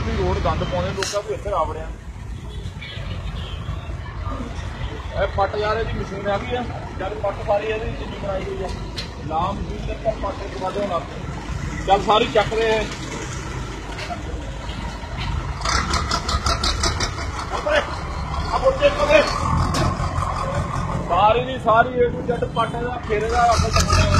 ਉਧਰ ਦੀ ਰੋਡ ਗੰਦ ਪਾਉਂਦੇ ਲੋਕਾਂ ਵੀ ਇੱਥੇ ਆਵੜਿਆ ਇਹ ਪੱਟ ਯਾਰ, ਇਹਦੀ ਮਸ਼ੀਨ ਆ ਗਈ ਆ। ਜਦ ਪੱਟ ਸਾਰੀ ਇਹਦੀ ਜਿੰਨੀ ਬਣਾਈ ਹੋਈ ਆ। ਲਾਮ ਮਸ਼ੀਨ ਤੇ ਪੱਟ ਕੇ ਵਾਦੇ ਹੋਣਾ ਚੱਲ ਸਾਰੀ ਚੱਕ ਰਹੇ ਇਹ ਸਾਰੀ ਦੀ ਸਾਰੀ ਏ ਟੂ ਜ਼ੈਡ ਪੱਟ ਦਾ ਫੇਰੇ ਦਾ ਆਪਾਂ ਚੱਕਦੇ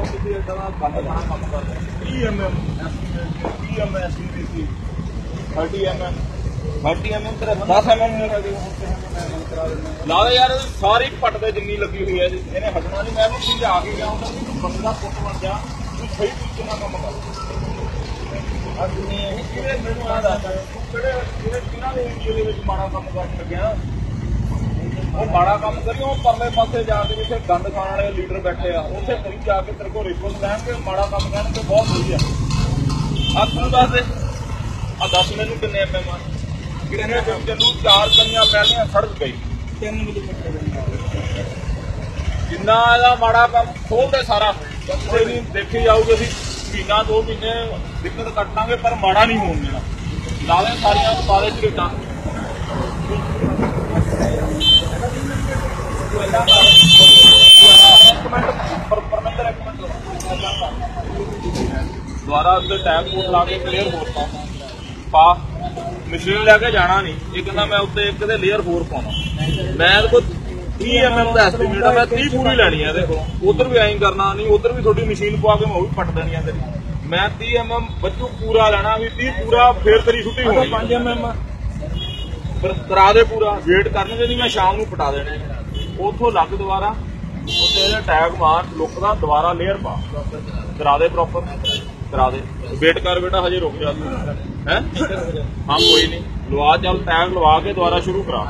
ਕੌਣ ਤੁਸੀਂ ਇਦਾਂ ਦਾ ਬੰਦ ਖਾਣਾ ਕੰਮ ਕਰਦੇ ਈਐਮਐਮ ਈਐਮਐਸ ਦੀ 30 ਐਮਐਮ 30 ਐਮਐਮ ਤੇਰਾ 10 ਐਮਐਮ ਨਹੀਂ ਲੱਗਦੀ ਲਾ ਦੇ ਯਾਰ ਸਾਰੀ ਪੱਟ ਦੇ ਜਿੰਨੀ ਲੱਗੀ ਹੋਈ ਹੈ ਇਹਦੀ। ਇਹਨੇ ਹਟਣਾ ਨਹੀਂ। ਮੈਂ ਵੀ ਸਮਝਾ ਕੇ ਗਿਆ ਹੁੰਦਾ। ਕਿ ਤੂੰ ਬੰਦਾ ਪੁੱਤ ਬਣ ਜਾ ਤੂੰ ਸਹੀ ਤਰੀਕੇ ਨਾਲ ਕੰਮ ਕਰ। ਅਗਨੀ ਇਹ ਕਿਹੜੇ ਮੈਨੂੰ ਆ ਦੱਸ। ਤੂੰ ਕਿਹੜੇ ਕਿਹਨਾਂ ਦੇ ਏਰੀਏ ਦੇ ਵਿੱਚ ਮਾੜਾ ਕੰਮ ਕਰਨ ਲੱਗਿਆ? ਉਹ ਮਾੜਾ ਕੰਮ ਕਰੀ ਉਹ ਪਰਲੇ ਪਾਸੇ ਜਾ ਕੇ ਜਿੱਥੇ ਗੰਦ ਖਾਣ ਵਾਲੇ ਲੀਡਰ ਬੈਠੇ ਆ ਉੱਥੇ ਕਰੀ ਜਾ ਕੇ ਤੇਰੇ ਕੋਲ ਰਿਸ਼ਵਤ ਲੈਣ ਤੇ ਮਾੜਾ ਕੰਮ ਕਰਨ ਤੇ ਬਹੁਤ ਵਧੀਆ। ਆ ਤੂੰ ਦੱਸ ਦੇ। ਆ ਦੱਸ ਮੈਨੂੰ ਕਿੰਨੇ ਐਮਐਮ ਆ? ਕਿੰਨੇ ਦਿਨ ਚੱਲੂ? ਚਾਰ ਕੰਨੀਆਂ ਪਹਿਲੀਆਂ ਸੜਕ ਗਈ। ਤਿੰਨ ਵਜੇ ਪੱਟੇ ਜਿੰਨਾ ਇਹਦਾ ਮਾੜਾ ਕੰਮ ਖੋਲਦੇ ਸਾਰਾ ਕੋਈ ਨਹੀਂ ਦੇਖੀ ਜਾਊਗੀ ਅਸੀਂ। ਮਹੀਨਾ ਦੋ ਮਹੀਨੇ ਦਿੱਕਤ ਕੱਟ ਲਾਂਗੇ ਪਰ ਮਾੜਾ ਨਹੀਂ ਹੋਣ ਦੇਣਾ। ਲਾਵੇ ਸਾਰੀਆਂ ਸਾਰੇ ਚ ਰੇਟਾਂ ਇੱਕ ਮਿੰਟ ਪਰ ਪਰਮਿੰਦਰ ਇੱਕ ਮਿੰਟ ਦੁਆਰਾ ਉੱਤੇ ਟੈਗ ਕੋਡ ਲਾ ਕੇ ਕਲੀਅਰ ਹੋਰ ਪਾ। ਮਸ਼ੀਨ ਲੈ ਕੇ ਜਾਣਾ ਨਹੀਂ। ਇਹ ਕਹਿੰਦਾ ਮੈਂ ਉੱਤੇ ਇੱਕ ਦੇ ਲੇਅਰ ਹੋਰ ਪਾਉਣਾ। ਮੈਂ ਇਹਦੇ ਕੋਲ 30 ਐਮਐਮ ਦਾ ਐਸਟੀਮੇਟ ਆ ਮੈਂ 30 ਪੂਰੀ ਲੈਣੀ ਆ ਦੇਖੋ। ਉਧਰ ਵੀ ਐਂ ਕਰਨਾ ਨਹੀਂ ਉਧਰ ਵੀ ਤੁਹਾਡੀ ਮਸ਼ੀਨ ਪਵਾ ਕੇ ਮੈਂ ਉਹ ਵੀ ਪੱਟ ਦੇਣੀ ਆ ਤੇਰੀ। ਮੈਂ 30 ਐਮਐਮ ਬੱਚੂ ਪੂਰਾ ਲੈਣਾ ਵੀ 30 ਪੂਰਾ ਫੇਰ ਤੇਰੀ ਛੁੱਟੀ ਹੋਣੀ 5 ਐਮਐਮ ਫਿਰ ਕਰਾ ਦੇ ਪੂਰਾ। ਵੇਟ ਕਰਨਗੇ ਨਹੀਂ ਮੈਂ ਸ਼ਾਮ ਨੂੰ ਪਟਾ ਦੇਣੇ ਉਥੋਂ ਲੱਗ ਦੁਬਾਰਾ ਉੱਤੇ ਇਹਦਾ ਟੈਗ ਮਾਰ ਲੁੱਕ ਦਾ ਦੁਬਾਰਾ ਲੇਅਰ ਪਾ। ਕਰਾ ਦੇ ਪ੍ਰੋਪਰ ਕਰਾ ਦੇ। ਵੇਟ ਕਰ ਬੇਟਾ, ਹਜੇ ਰੁਕ ਜਾ ਤੂੰ। ਹੈ? ਹਾਂ, ਕੋਈ ਨਹੀਂ। ਲਵਾ, ਚੱਲ ਟੈਗ ਲਵਾ ਕੇ ਦੁਬਾਰਾ ਸ਼ੁਰੂ ਕਰਾ।